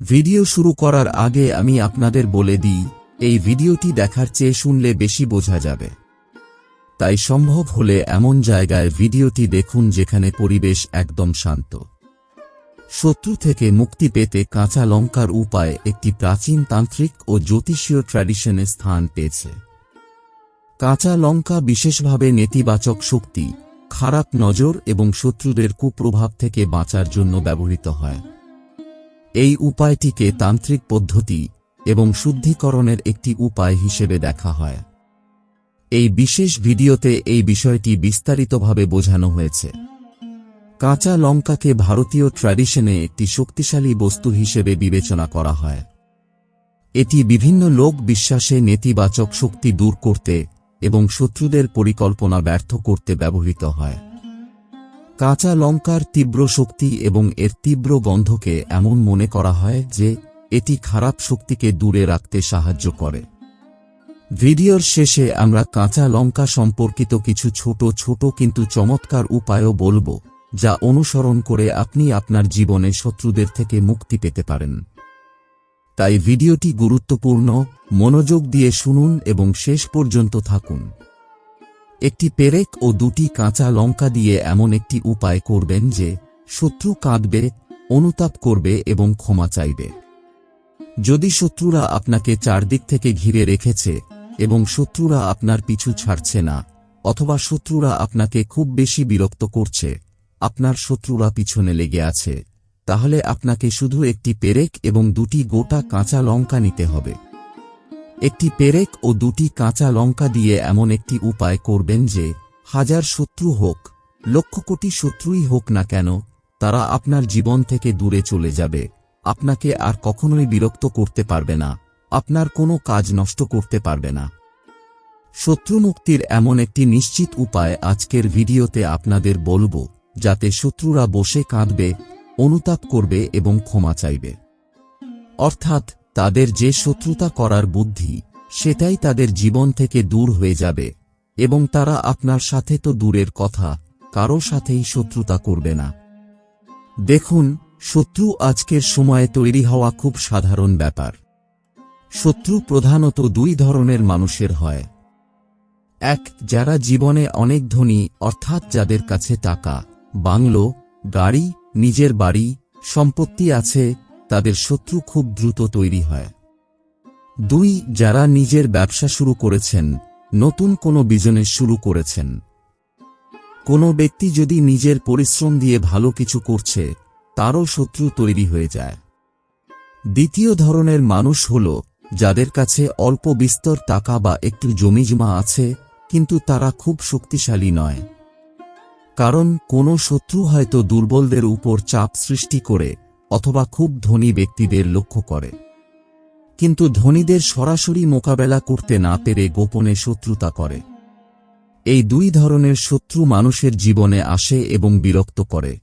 Video শুরু করার আগে আমি আপনাদের বলে দিই, এই ভিডিওটি দেখার চেয়ে শুনলে বেশি বোঝা যাবে। তাই সম্ভব হলে এমন জায়গায় ভিডিওটি দেখুন যেখানে পরিবেশ একদম শান্ত। শত্রু থেকে মুক্তি পেতে কাঁচা লঙ্কার উপায় একটি প্রাচীন তান্ত্রিক ও জ্যোতিষীয় ট্র্যাডিশনে স্থান পেয়েছে। কাঁচা লঙ্কা বিশেষভাবে নেতিবাচক শক্তি, খারাপ নজর এবং শত্রুদের কুপ্রভাব থেকে বাঁচার জন্য ব্যবহৃত হয়। এই উপায়টিকে তান্ত্রিক পদ্ধতি এবং শুদ্ধিকরণের একটি উপায় হিসেবে দেখা হয়। এই বিশেষ ভিডিওতে এই বিষয়টি বিস্তারিতভাবে বোঝানো হয়েছে। কাঁচা লঙ্কাকে ভারতীয় ট্র্যাডিশনে একটি শক্তিশালী বস্তু হিসেবে বিবেচনা করা হয়। এটি বিভিন্ন লোক বিশ্বাসে নেতিবাচক শক্তি দূর করতে এবং শত্রুদের পরিকল্পনা ব্যর্থ করতে ব্যবহৃত হয়। কাঁচা লঙ্কার তীব্র শক্তি এবং এর তীব্র গন্ধকে এমন মনে করা হয় যে, এটি খারাপ শক্তিকে দূরে রাখতে সাহায্য করে। ভিডিওর শেষে আমরা কাঁচা লঙ্কা সম্পর্কিত কিছু ছোট ছোট কিন্তু চমৎকার উপায়ও বলব, যা অনুসরণ করে আপনি আপনার জীবনে শত্রুদের থেকে মুক্তি পেতে পারেন। তাই ভিডিওটি গুরুত্বপূর্ণ, মনোযোগ দিয়ে শুনুন এবং শেষ পর্যন্ত থাকুন। একটি পেরেক ও দুটি কাঁচা লঙ্কা দিয়ে এমন একটি উপায় করবেন যে, শত্রু কাঁদবে, অনুতাপ করবে এবং ক্ষমা চাইবে। যদি শত্রুরা আপনাকে চারদিক থেকে ঘিরে রেখেছে এবং শত্রুরা আপনার পিছু ছাড়ছে না, অথবা শত্রুরা আপনাকে খুব বেশি বিরক্ত করছে, আপনার শত্রুরা পিছনে লেগে আছে, তাহলে আপনাকে শুধু একটি পেরেক এবং দুটি গোটা কাঁচা লঙ্কা নিতে হবে। একটি পেরেক ও দুটি কাঁচা লঙ্কা দিয়ে এমন একটি উপায় করবেন যে, হাজার শত্রু হোক, লক্ষ কোটি শত্রুই হোক না কেন, তারা আপনার জীবন থেকে দূরে চলে যাবে। আপনাকে আর কখনোই বিরক্ত করতে পারবে না। আপনার কোনো কাজ নষ্ট করতে পারবে না। শত্রুমুক্তির এমন একটি নিশ্চিত উপায় আজকের ভিডিওতে আপনাদের বলব, যাতে শত্রুরা বসে কাঁদবে, অনুতাপ করবে এবং ক্ষমা চাইবে। অর্থাৎ তাদের যে শত্রুতা করার বুদ্ধি, সেটাই তাদের জীবন থেকে দূর হয়ে যাবে, এবং তারা আপনার সাথে তো দূরের কথা, কারও সাথেই শত্রুতা করবে না। দেখুন, শত্রু আজকের সময়ে তৈরি হওয়া খুব সাধারণ ব্যাপার। শত্রু প্রধানত দুই ধরনের মানুষের হয়। এক, যারা জীবনে অনেক ধনী, অর্থাৎ যাদের কাছে টাকা, বাংলো, গাড়ি, নিজের বাড়ি, সম্পত্তি আছে তাদের শত্রু খুব দ্রুত তৈরি হয়। দুই, যারা নিজের ব্যবসা শুরু করেছেন, নতুন কোনো বিজনেস শুরু করেছেন। কোনো ব্যক্তি যদি নিজের পরিশ্রম দিয়ে ভালো কিছু করছে, তারও শত্রু তৈরি হয়ে যায়। দ্বিতীয় ধরনের মানুষ হল, যাদের কাছে অল্প বিস্তর টাকা বা একটু জমিজমা আছে, কিন্তু তারা খুব শক্তিশালী নয়। কারণ কোনো শত্রু হয়তো দুর্বলদের উপর চাপ সৃষ্টি করে অথবা খুব ধনী ব্যক্তিদের লক্ষ্য করে। কিন্তু ধনীদের সরাসরি মোকাবেলা করতে না পেরে গোপনে শত্রুতা করে। এই দুই ধরনের শত্রু মানুষের জীবনে আসে এবং বিরক্ত করে।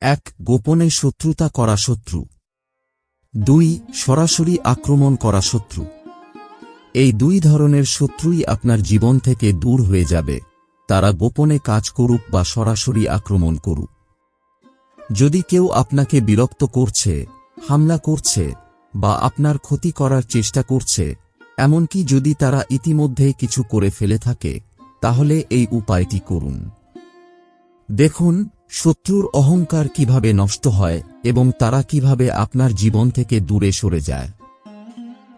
এক, গোপনে শত্রুতা করা শত্রু। দুই, সরাসরি আক্রমণ করা শত্রু। এই দুই ধরনের শত্রুই আপনার জীবন থেকে দূর হয়ে যাবে। তারা গোপনে কাজ করুক বা সরাসরি আক্রমণ করুক। যদি কেউ আপনাকে বিরক্ত করছে, হামলা করছে, বা আপনার ক্ষতি করার চেষ্টা করছে, এমনকি যদি তারা ইতিমধ্যেই কিছু করে ফেলে থাকে, তাহলে এই উপায়টি করুন। দেখুন, শত্রুর অহংকার কীভাবে নষ্ট হয় এবং তারা কীভাবে আপনার জীবন থেকে দূরে সরে যায়।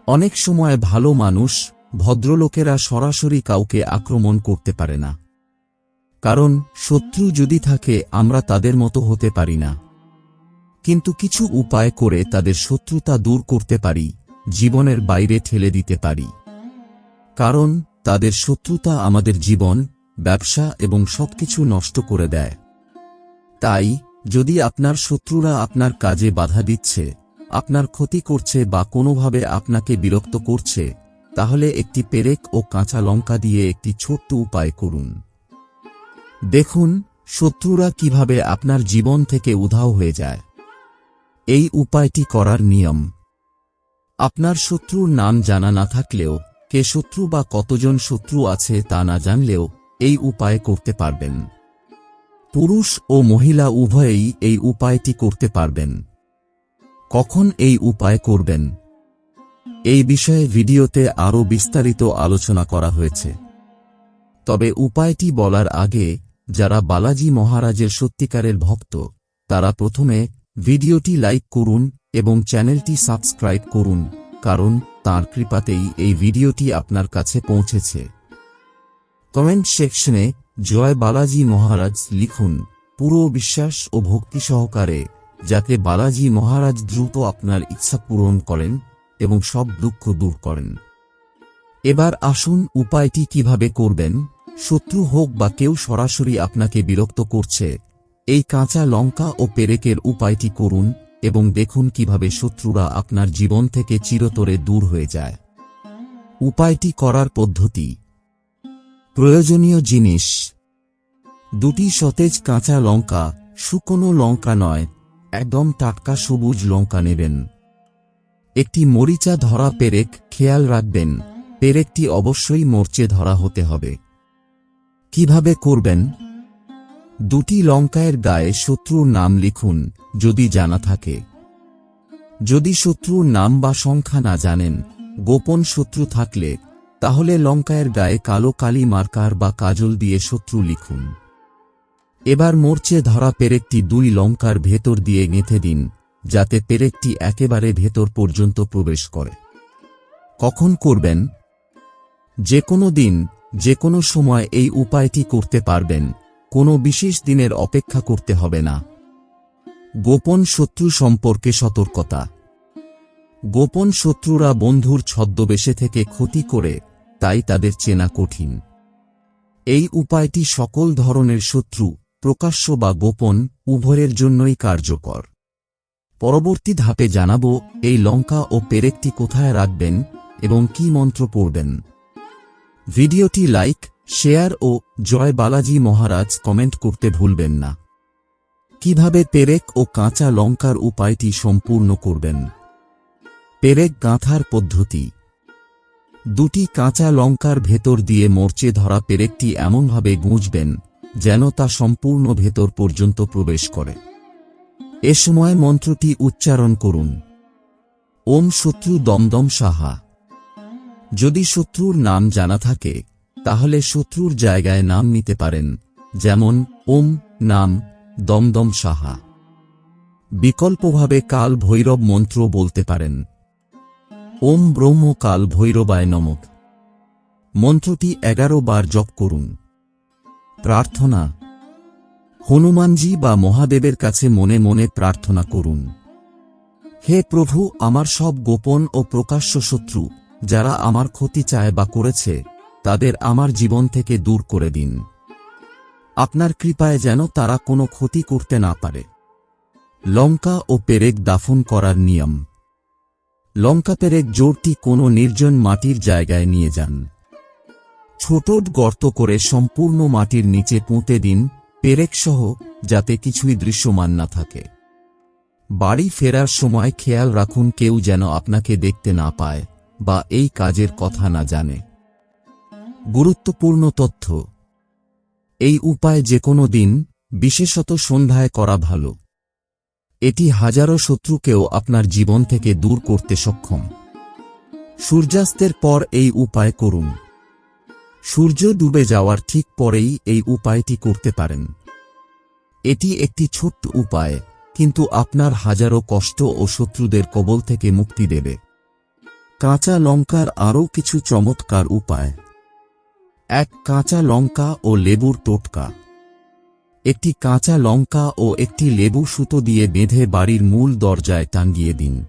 অনেক সময় ভালো মানুষ ভদ্রলোকেরা সরাসরি কাউকে আক্রমণ করতে পারে না। কারণ শত্রু যদি থাকে, আমরা তাদের মতো হতে পারি না। কিন্তু কিছু উপায় করে তাদের শত্রুতা দূর করতে পারি, জীবনের বাইরে ঠেলে দিতে পারি। কারণ তাদের শত্রুতা আমাদের জীবন, ব্যবসা এবং সবকিছু নষ্ট করে দেয়। তাই, যদি আপনার শত্রুরা আপনার কাজে বাধা দিচ্ছে, আপনার ক্ষতি করছে বা কোনোভাবে আপনাকে বিরক্ত করছে, তাহলে একটি পেরেক ও কাঁচা লঙ্কা দিয়ে একটি ছোট্ট উপায় করুন। দেখুন, শত্রুরা কীভাবে আপনার জীবন থেকে উধাও হয়ে যায়। এই উপায়টি করার নিয়ম। আপনার শত্রুর নাম জানা না থাকলেও, কে শত্রু বা কতজন শত্রু আছে তা না জানলেও, এই উপায় করতে পারবেন। পুরুষ ও মহিলা উভয়েই এই উপায়টি করতে পারবেন। কখন এই উপায় করবেন? এই বিষয়ে ভিডিওতে আরও বিস্তারিত আলোচনা করা হয়েছে। তবে উপায়টি বলার আগে যারা বালাজি মহারাজের সত্যিকারের ভক্ত, তারা প্রথমে ভিডিওটি লাইক করুন এবং চ্যানেলটি সাবস্ক্রাইব করুন, কারণ তার কৃপাতেই এই ভিডিওটি আপনার কাছে পৌঁছেছে। কমেন্ট সেকশনে জয় বালাজি মহারাজ লিখুন, পুরো বিশ্বাস ও ভক্তি সহকারে, যাতে বালাজি মহারাজ দ্রুত আপনার ইচ্ছা পূরণ করেন এবং সব দুঃখ দূর করেন। এবার আসুন উপায়টি কীভাবে করবেন? শত্রু হোক বা কেউ সরাসরি আপনাকে বিরক্ত করছে, এই কাঁচা লঙ্কা ও পেরেকের উপায়টি করুন এবং দেখুন কীভাবে শত্রুরা আপনার জীবন থেকে চিরতরে দূর হয়ে যায়। উপায়টি করার পদ্ধতি। প্রয়োজনীয় জিনিস। দুটি সতেজ কাঁচা লঙ্কা, শুকনো লঙ্কা নয়, একদম টাটকা সবুজ লঙ্কা নেবেন। একটি মরিচা ধরা পেরেক খেয়াল রাখবেন, পেরেকটি অবশ্যই মরচে ধরা হতে হবে। কীভাবে করবেন? দুটি লঙ্কায়ের গায়ে শত্রুর নাম লিখুন, যদি জানা থাকে। যদি শত্রুর নাম বা সংখ্যা না জানেন, গোপন শত্রু থাকলে, তাহলে লঙ্কায়ের গায়ে কালো কালি মার্কার বা কাজল দিয়ে শত্রু লিখুন। এবার মোর্চে ধরা পেরেকটি দুই লঙ্কার ভেতর দিয়ে গেঁথে দিন, যাতে পেরেকটি একেবারে ভেতর পর্যন্ত প্রবেশ করে। কখন করবেন? যে কোনো দিন যে কোনো সময় এই উপায়টি করতে পারবেন, কোনো বিশেষ দিনের অপেক্ষা করতে হবে না। গোপন শত্রু সম্পর্কে সতর্কতা। গোপন শত্রুরা বন্ধুর ছদ্মবেশে থেকে ক্ষতি করে, তাই তাদের চেনা কঠিন। এই উপায়টি সকল ধরনের শত্রু, প্রকাশ্য বা গোপন, উভয়ের জন্যই কার্যকর। পরবর্তী ধাপে জানাব, এই লঙ্কা ও পেরেকটি কোথায় রাখবেন এবং কি মন্ত্র পড়বেন। ভিডিওটি লাইক, শেয়ার ও জয় বালাজি মহারাজ কমেন্ট করতে ভুলবেন না। কীভাবে পেরেক ও কাঁচা লঙ্কার উপায়টি সম্পূর্ণ করবেন? পেরেক গাঁথার পদ্ধতি। দুটি কাঁচা লঙ্কার ভেতর দিয়ে মরচে ধরা পেরেকটি এমনভাবে গুঁজবেন, যেন তা সম্পূর্ণ ভেতর পর্যন্ত প্রবেশ করে। এ সময় মন্ত্রটি উচ্চারণ করুন। ওম শত্রু দমদম সাহা। যদি শত্রুর নাম জানা থাকে, তাহলে শত্রুর জায়গায় নাম নিতে পারেন, যেমন, ওম, নাম, দমদম সাহা। বিকল্পভাবে কাল ভৈরব মন্ত্র বলতে পারেন। ওম ব্রহ্ম কাল ভৈরবায় নমক মন্ত্রটি এগারো বার জপ করুন। প্রার্থনা। হনুমানজি বা মহাদেবের কাছে মনে মনে প্রার্থনা করুন। হে প্রভু, আমার সব গোপন ও প্রকাশ্য শত্রু যারা আমার ক্ষতি চায় বা করেছে, তাদের আমার জীবন থেকে দূর করে দিন। আপনার কৃপায় যেন তারা কোনো ক্ষতি করতে না পারে। লঙ্কা ও পেরেক দাফন করার নিয়ম। লঙ্কা পেরেক জোরটি কোনো নির্জন মাটির জায়গায় নিয়ে যান। ছোট গর্ত করে সম্পূর্ণ মাটির নিচে পুঁতে দিন পেরেক সহ, যাতে কিছুই দৃশ্যমান না থাকে। বাড়ি ফেরার সময় খেয়াল রাখুন কেউ যেন আপনাকে দেখতে না পায়। বা এই কাজের কথা না জানে। গুরুত্বপূর্ণ তথ্য। এই উপায় যে কোনো দিন, বিশেষত সন্ধ্যায় করা ভালো। এটি হাজারো শত্রুকেও আপনার জীবন থেকে দূর করতে সক্ষম। সূর্যাস্তের পর এই উপায় করুন। সূর্য ডুবে যাওয়ার ঠিক পরেই এই উপায়টি করতে পারেন। এটি একটি ছোট্ট উপায়, কিন্তু আপনার হাজারো কষ্ট ও শত্রুদের কবল থেকে মুক্তি দেবে। কাঁচা লঙ্কার আরও কিছু চমৎকার উপায়। এক, কাঁচা লঙ্কা ও লেবুর টোটকা। একটি কাঁচা লঙ্কা ও একটি লেবু সুতো দিয়ে বেঁধে বাড়ির মূল দরজায় টাঙ্গিয়ে দিন।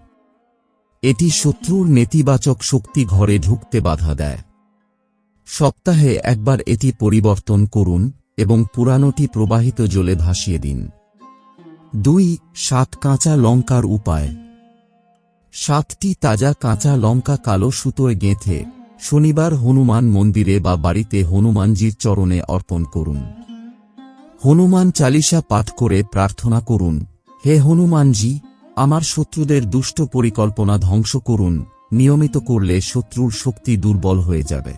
এটি শত্রুর নেতিবাচক শক্তি ঘরে ঢুকতে বাধা দেয়। সপ্তাহে একবার এটি পরিবর্তন করুন এবং পুরানোটি প্রবাহিত জলে ভাসিয়ে দিন। দুই, সাত কাঁচা লঙ্কার উপায়। সাতটি তাজা কাঁচা লঙ্কা কালো সুতোয় গেঁথে শনিবার হনুমান মন্দিরে বা বাড়িতে হনুমানজির চরণে অর্পণ করুন। হনুমান চালিসা পাঠ করে প্রার্থনা করুন, হে হনুমানজি, আমার শত্রুদের দুষ্ট পরিকল্পনা ধ্বংস করুন, নিয়মিত করলে শত্রুর শক্তি দুর্বল হয়ে যাবে।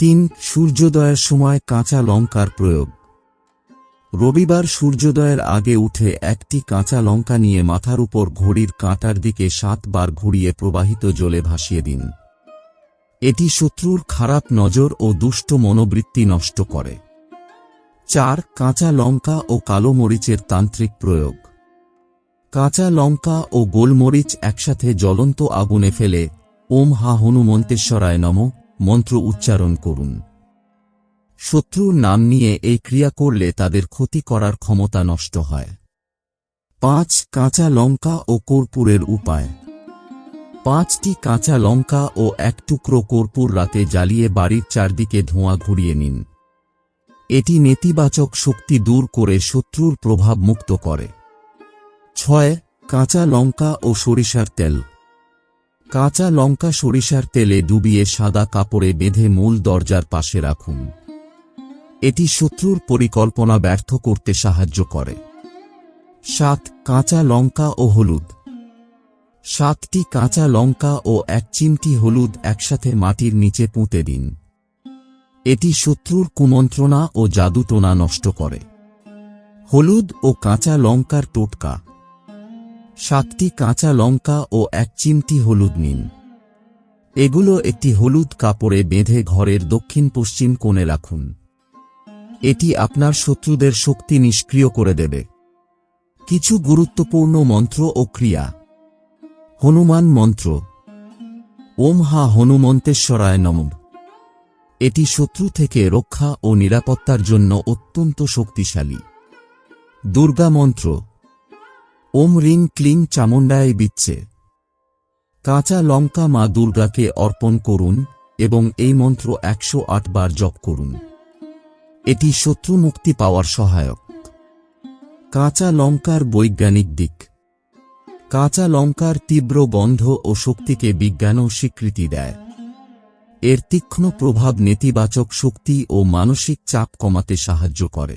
তিন, সূর্যোদয়ের সময় কাঁচা লঙ্কার প্রয়োগ। রবিবার সূর্যোদয়ের আগে উঠে একটি কাঁচা লঙ্কা নিয়ে মাথার উপর ঘড়ির কাঁটার দিকে সাতবার ঘুরিয়ে প্রবাহিত জলে ভাসিয়ে দিন। এটি শত্রুর খারাপ নজর ও দুষ্ট মনোবৃত্তি নষ্ট করে। চার, কাঁচা লঙ্কা ও কালো মরিচের তান্ত্রিক প্রয়োগ। কাঁচা লঙ্কা ও গোলমরিচ একসাথে জ্বলন্ত আগুনে ফেলে, ওম হা হনুমন্তেশ্বরায় নম, মন্ত্র উচ্চারণ করুন। শত্রুর নাম নিয়ে এই ক্রিয়া করলে তাদের ক্ষতি করার ক্ষমতা নষ্ট হয়। পাঁচ, কাঁচা লঙ্কা ও কর্পূরের উপায়। পাঁচটি কাঁচা লঙ্কা ও এক টুকরো কর্পূর রাতে জ্বালিয়ে বাড়ির চারদিকে ধোঁয়া ঘুরিয়ে নিন। এটি নেতিবাচক শক্তি দূর করে শত্রুর প্রভাব মুক্ত করে। ছয়, কাঁচা লঙ্কা ও সরিষার তেল। কাঁচা লঙ্কা সরিষার তেলে ডুবিয়ে সাদা কাপড়ে বেঁধে মূল দরজার পাশে রাখুন। এটি শত্রুর পরিকল্পনা ব্যর্থ করতে সাহায্য করে। সাত, কাঁচা লঙ্কা ও হলুদ। সাতটি কাঁচা লঙ্কা ও এক চিমটি হলুদ একসাথে মাটির নিচে পুঁতে দিন। এটি শত্রুর কুমন্ত্রণা ও জাদুটোনা নষ্ট করে। হলুদ ও কাঁচা লঙ্কার টোটকা। সাতটি কাঁচা লঙ্কা ও এক চিমটি হলুদ নিন। এগুলো একটি হলুদ কাপড়ে বেঁধে ঘরের দক্ষিণ পশ্চিম কোণে রাখুন। এটি আপনার শত্রুদের শক্তি নিষ্ক্রিয় করে দেবে। কিছু গুরুত্বপূর্ণ মন্ত্র ও ক্রিয়া। হনুমান মন্ত্র। ওম হা হনুমন্তেশ্বরায় নম। এটি শত্রু থেকে রক্ষা ও নিরাপত্তার জন্য অত্যন্ত শক্তিশালী। দুর্গা মন্ত্র। ওম রিং ক্লিং চামুণ্ডায় বিচ্ছে। কাঁচা লঙ্কা মা দুর্গাকে অর্পণ করুন এবং এই মন্ত্র একশো আট বার জপ করুন। এটি শত্রু মুক্তি পাওয়ার সহায়ক। কাঁচা লঙ্কার বৈজ্ঞানিক দিক। কাঁচা লঙ্কার তীব্র গন্ধ ও শক্তিকে বিজ্ঞানও স্বীকৃতি দেয়। এর তীক্ষ্ণ প্রভাব নেতিবাচক শক্তি ও মানসিক চাপ কমাতে সাহায্য করে।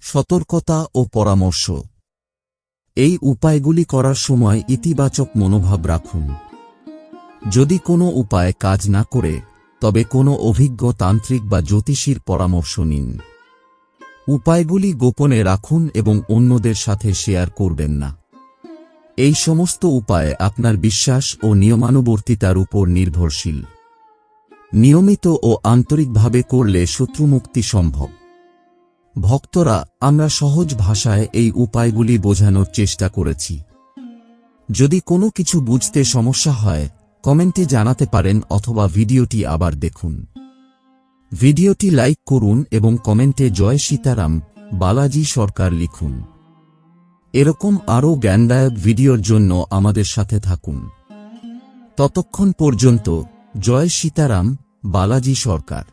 সতর্কতা ও পরামর্শ। এই উপায়গুলি করার সময় ইতিবাচক মনোভাব রাখুন। যদি কোনো উপায় কাজ না করে তবে কোনো অভিজ্ঞ তান্ত্রিক বা জ্যোতিষীর পরামর্শ নিন। উপায়গুলি গোপনে রাখুন এবং অন্যদের সাথে শেয়ার করবেন না। এই সমস্ত উপায় আপনার বিশ্বাস ও নিয়মানুবর্তিতার উপর নির্ভরশীল। নিয়মিত ও আন্তরিকভাবে করলে শত্রুমুক্তি সম্ভব। ভক্তরা, আমরা সহজ ভাষায় এই উপায়গুলি বোঝানোর চেষ্টা করেছি। যদি কোনো কিছু বুঝতে সমস্যা হয় কমেন্টে জানাতে পারেন অথবা ভিডিওটি আবার দেখুন। ভিডিওটি লাইক করুন এবং কমেন্টে জয় সীতারাম বালাজি সরকার লিখুন। এরকম আরও জ্ঞানদায়ক ভিডিওর জন্য আমাদের সাথে থাকুন। ততক্ষণ পর্যন্ত জয় সীতারাম বালাজি সরকার।